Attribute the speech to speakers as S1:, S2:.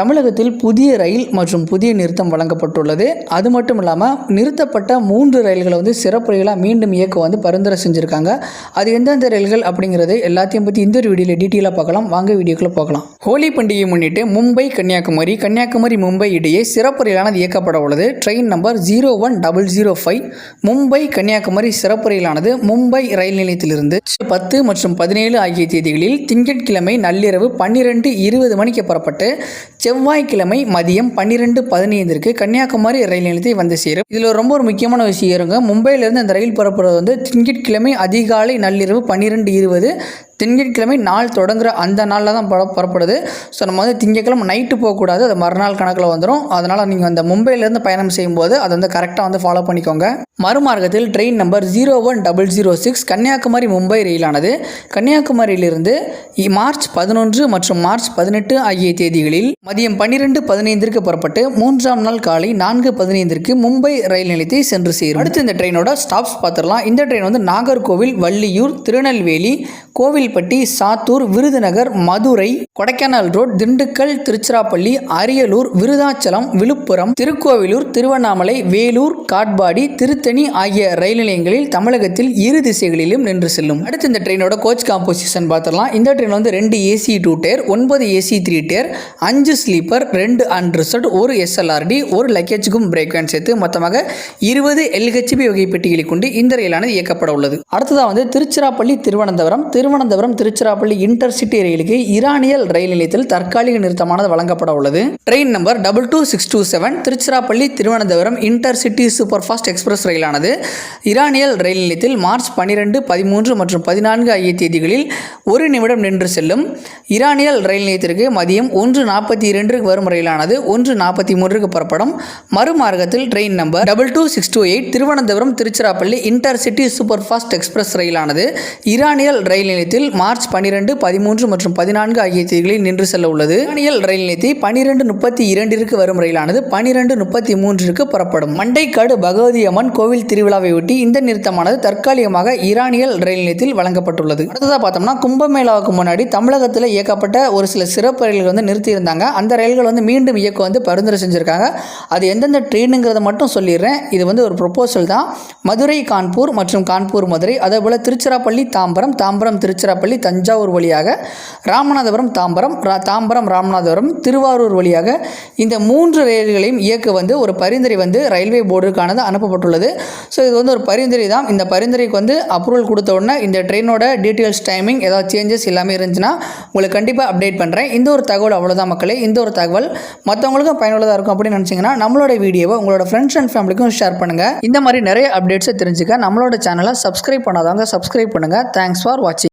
S1: தமிழகத்தில் புதிய ரயில் மற்றும் புதிய நிறுத்தம் வழங்கப்பட்டுள்ளது. அது மட்டும் இல்லாமல் நிறுத்தப்பட்ட மூன்று ரயில்களை வந்து சிறப்பு ரயிலாக மீண்டும் இயக்க வந்து பரிந்துரை செஞ்சுருக்காங்க. அது எந்தெந்த ரயில்கள் அப்படிங்கிறது எல்லாத்தையும் பற்றி இந்த ஒரு வீடியோவில் டீட்டெயிலாக பார்க்கலாம். வாங்க வீடியோக்குள்ளே பார்க்கலாம் ஹோலி பண்டிகையை முன்னிட்டு மும்பை கன்னியாகுமரி கன்னியாகுமரி மும்பை இடையே சிறப்பு ரயிலானது இயக்கப்பட உள்ளது. Train number zero one double zero five. Mumbai Kanyakumari சிறப்பு ரயிலானது மும்பை ரயில் நிலையத்திலிருந்து பத்து மற்றும் பதினேழு ஆகிய தேதிகளில் திங்கட்கிழமை நள்ளிரவு பன்னிரெண்டு இருபது மணிக்கு புறப்பட்டு செவ்வாய்க்கிழமை மதியம் பன்னிரெண்டு பதினைந்திற்கு கன்னியாகுமரி ரயில் நிலையத்தை வந்து சேரும். இதில் ரொம்ப ஒரு முக்கியமான விஷயம் இருங்க. மும்பையிலிருந்து அந்த ரயில் புறப்படுறது வந்து திங்கட்கிழமை அதிகாலை நள்ளிரவு பன்னிரெண்டு இருபது திங்கட்கிழமை நாள் தொடங்குற அந்த நாளில் தான் புற புறப்படுது. ஸோ நம்ம வந்து திங்கட்கிழமை நைட்டு போகக்கூடாது. அது மறுநாள் கணக்கில் வந்துடும் அதனால் நீங்கள் அந்த மும்பையிலேருந்து பயணம் செய்யும்போது அதை வந்து கரெக்டாக வந்து ஃபாலோ பண்ணிக்கோங்க. மறுமார்க்கத்தில் train number zero one double zero six Kanyakumari Mumbai ரயிலானது. கன்னியாகுமரியிலிருந்து மார்ச் பதினொன்று மற்றும் மார்ச் பதினெட்டு ஆகிய தேதிகளில் மதியம் பன்னிரெண்டு பதினைந்திற்கு புறப்பட்டு மூன்றாம் நாள் காலை நான்கு பதினைந்திற்கு மும்பை ரயில் நிலையத்தை சென்று சேரும். அடுத்து இந்த ட்ரெயினோட ஸ்டாப்ஸ் பார்த்துடலாம். இந்த ட்ரெயின் வந்து நாகர்கோவில் வள்ளியூர் திருநெல்வேலி கோவில் கோவில்பட்டி சாத்தூர் விருதுநகர் மதுரை கொடைக்கானல் ரோட் திண்டுக்கல் திருச்சிராப்பள்ளி அரியலூர் விருதாச்சலம் விழுப்புரம் திருக்கோவிலூர் திருவண்ணாமலை வேலூர் காட்பாடி திருத்தணி ஆகிய ரயில் நிலையங்களில் தமிழகத்தில் இரு திசைகளிலும் நின்று செல்லும். அடுத்து இந்த ட்ரெயினோட கோச் காம்போசிஷன் பார்த்துடலாம். இந்த ட்ரெயின் வந்து ரெண்டு ஏசி டூ டேர் ஒன்பது ஏசி த்ரீ டேர் அஞ்சு ஸ்லீப்பர் ரெண்டு அன்ரிசர்ட் ஒரு எஸ்எல்ஆர்டி ஒரு லக்கேஜுக்கும் பிரேக் வேன் சேர்த்து மொத்தமாக இருபது எல்ஹெச்பி வகை பெட்டிகளை கொண்டு இந்த ரயிலானது இயக்கப்பட உள்ளது. அடுத்ததாக வந்து திருச்சிராப்பள்ளி திருவனந்தபுரம் திருவனந்தபுரம் திருச்சிராப்பள்ளி இன்டர்சிட்டி ரயிலுக்கு இரானியல் ரயில் நிலையத்தில் தற்காலிக நிறுத்தமானது வழங்கப்பட உள்ளது. Train number double two six two seven Tiruchirappalli Thiruvananthapuram intercity super fast express ரயிலானது. Eraniel ரயில் நிலையத்தில் மார்ச் பன்னிரெண்டு பதிமூன்று மற்றும் பதினான்கு ஆகிய தேதிகளில் ஒரு நிமிடம் நின்று செல்லும். இரானியல் ரயில் நிலையத்திற்கு மதியம் ஒன்று நாற்பத்தி இரண்டுக்கு வரும் ரயிலானது ஒன்று நாற்பத்தி மூன்றுக்கு புறப்படும். மறுமார்க்கத்தில் train number double two six two eight Thiruvananthapuram Tiruchirappalli intercity super fast express ரயிலானது. Eraniel ரயில் நிலையத்தில் மார்ச் பனிரெண்டு பதிமூன்று மற்றும் பதினான்கு ஆகிய தேதிகளில் நின்று செல்ல உள்ளது ஈரானியல் ரயில் நிலையத்தை பனிரெண்டு முப்பத்தி இரண்டிற்கு வரும் ரயிலானது பனிரெண்டு முப்பத்தி மூன்றிற்கு புறப்படும். மண்டைக்காடு பகவதி அம்மன் கோவில் திருவிழாவை ஒட்டி இந்த நிறுத்தமானது தற்காலிகமாக ஈரானியல் ரயில் நிலையத்தில் வழங்கப்பட்டுள்ளது. அடுத்ததாக பார்த்தோம்னா கும்பமேளாவுக்கு முன்னாடி தமிழகத்தில் இயக்கப்பட்ட ஒரு சில சிறப்பு ரயில்கள் வந்து நிறுத்தியிருந்தாங்க. அந்த ரயில்கள் வந்து மீண்டும் இயக்க வந்து பரிந்துரை செஞ்சுருக்காங்க. அது எந்தெந்த ட்ரெயினுங்கிறத மட்டும் சொல்லிடுறேன். இது வந்து ஒரு ப்ரொப்போசல் தான். மதுரை கான்பூர் மற்றும் கான்பூர் மதுரை. அதே போல் திருச்சிராப்பள்ளி தாம்பரம் தாம்பரம் திருச்சிரா திருச்சிராப்பள்ளி தஞ்சாவூர் வழியாக ராமநாதபுரம் தாம்பரம் ரா- தாம்பரம் ராமநாதபுரம் திருவாரூர் வழியாக இந்த மூன்று ரயில்களையும் இயக்க வந்து ஒரு பரிந்துரை வந்து ரயில்வே போர்டுக்கானது அனுப்பப்பட்டுள்ளது. ஸோ இது வந்து ஒரு பரிந்துரை தான். இந்த பரிந்துரைக்கு வந்து அப்ரூவல் கொடுத்த உடனே இந்த ட்ரெயினோட டீட்டெயில்ஸ் டைமிங் ஏதாவது சேஞ்சஸ் எல்லாமே இருந்துச்சுன்னா உங்களுக்கு கண்டிப்பாக அப்டேட் பண்ணுறேன் இந்த ஒரு தகவல் அவ்வளோதான் மக்களே. இந்த ஒரு தகவல் மற்றவங்களுக்கும் பயனுள்ளதாக இருக்கும் அப்படின்னு நினச்சிங்கன்னா நம்மளோட வீடியோவை உங்களோட ஃப்ரெண்ட்ஸ் அண்ட் ஃபேமிலிக்கும் ஷேர் பண்ணுங்கள் இந்த மாதிரி நிறைய அப்டேட்ஸை தெரிஞ்சுக்க. நம்மளோட சேனலை சப்ஸ்கிரைப் பண்ணாதவங்க சப்ஸ்கிரைப் பண்ணுங்கள் தேங்க்ஸ் ஃபார் வாட்சிங்